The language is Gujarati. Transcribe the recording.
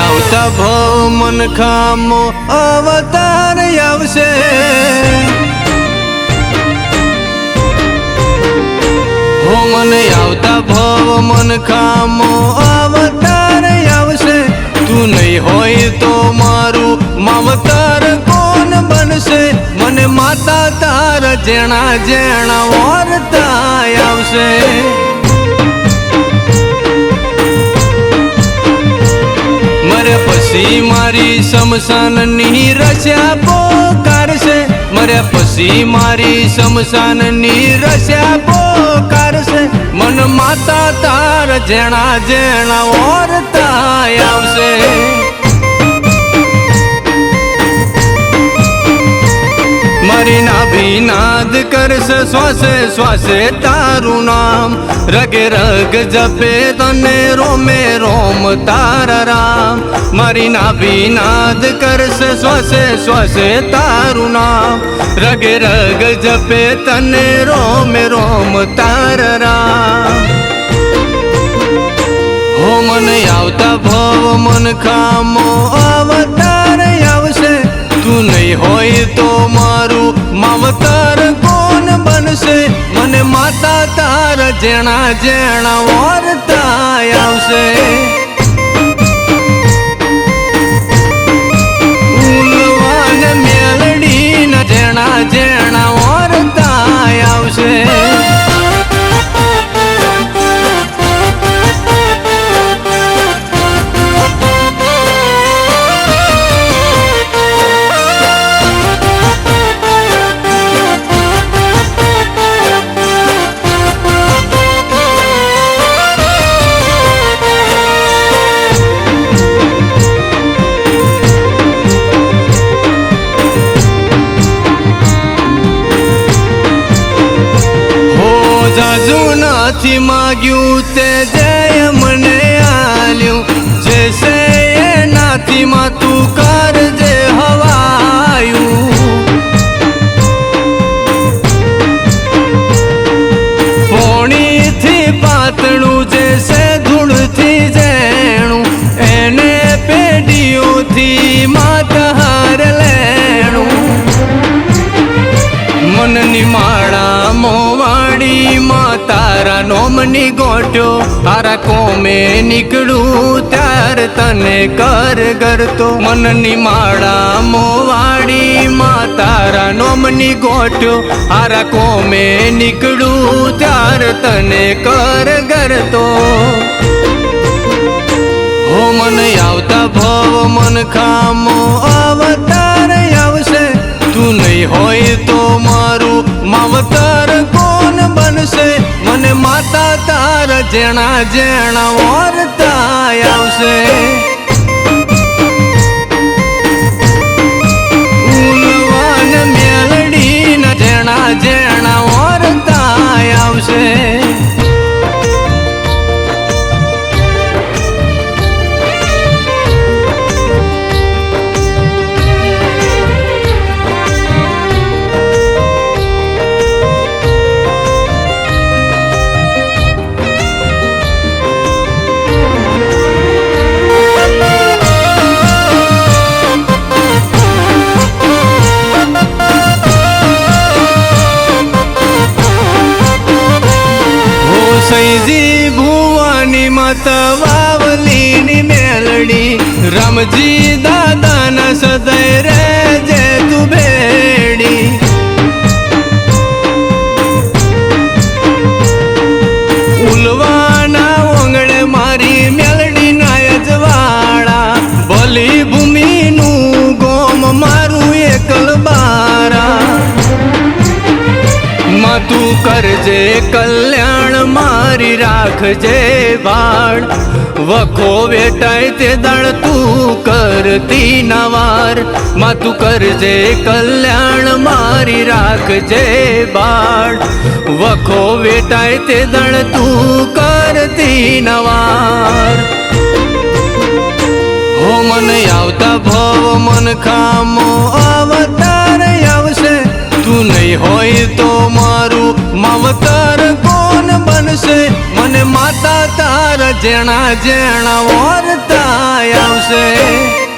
આવતા ભવ મન ખામો અવતાર આવશે. હો મને આવતા ભવ મન ખામો અવતાર આવશે. તું નહીં હોય તો મારું માવતાર કોણ બનશે? મને માતા તાર જેણા જેણા વર્તા આવશે. પછી મારી શમશાનની રસ્યા પોકારશે. મર્યા પછી મારી શમશાનની રસ્યા પોકારશે. મન માતા તાર જેણા જેણા ઓરતા કરશે શ્વાસે શ્વાસે તારું નામ રગે રગ જપે તને રોમે રોમ તારા રામ મારી નાભીનાદ કરશે શ્વાસે શ્વાસે તારું નામ રગે રગ જપે તને રોમે રોમ તારા રામ હો મને આવતા ભવ મન ખામો અવતાર આવશે તું નહીં હોય તો મારું બનશે મને માતા તાર જેણા જેણા વર્તા નથી માગ્યું તે જય મને આલ્યું. જે છે એનાથી માં તું કરજે નોમની ગોઠ્યો તારા કોમે નીકળું ત્યાર તને કર ગરતો મનની માળા મોવાડી માં તારા નોમની ગોઠ્યો તારા કોમે નીકળું ત્યાર તને કર ગરતો હો મન આવતા ભવ, મન ખામો અવતાર આવશે. તું નહીં હોય તો મારું માવતાર બનશે માતા તાર જેણા જેણા વર્તા આવશે. મત વાવલીની મેલડી રમજી દાદાના સદય રે માં તું કરજે, કલ્યાણ મારી રાખજે બાળ વખો વેટાય તે દળ તું કરતી નવારમાં તું કરજે, કલ્યાણ મારી રાખજે બાળ. વખો વેટાય તે દળ તું કરતી નવાર હો, મને આવતા ભવ, મન ખામો અવતાર હોય તો મારું માવતર કોણ બનશે? મને માતા તાર જેણા જેણા વર્તા આવશે.